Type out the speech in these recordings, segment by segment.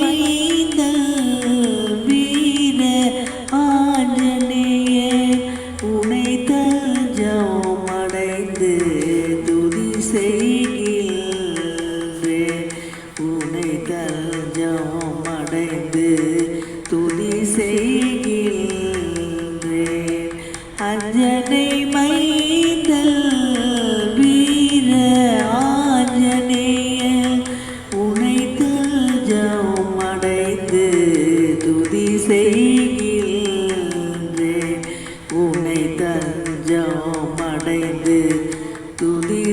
பணிந்த வீர ஆஞ்சநேய உனைத்த ஜவமடைந்து துதி செய்க.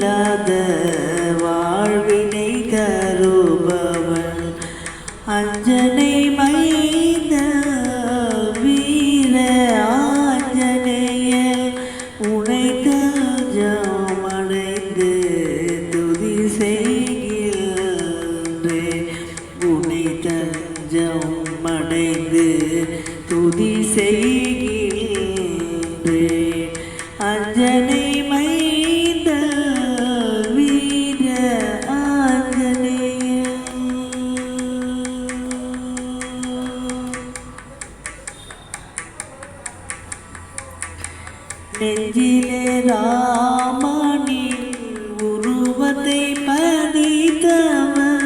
இல்லாத வாழ்வினை தருபவன் அஞ்சனை மைந்த வீர ஆஞ்சனைய உனைத்த ஜாமடைந்து துதி செய்கின்றே உனைத்த ஜாமடைந்து துதி செய்கின்றே அஞ்சனை மை நெஞ்சிலே ராமனின் உருவத்தை பதித்தவன்.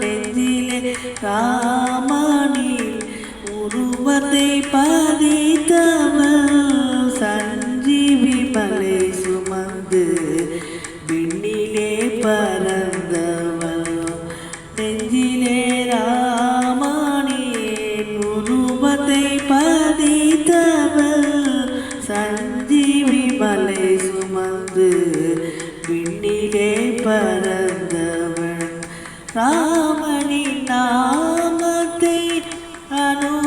நெஞ்சிலே ராமனின் உருவத்தை ப Anu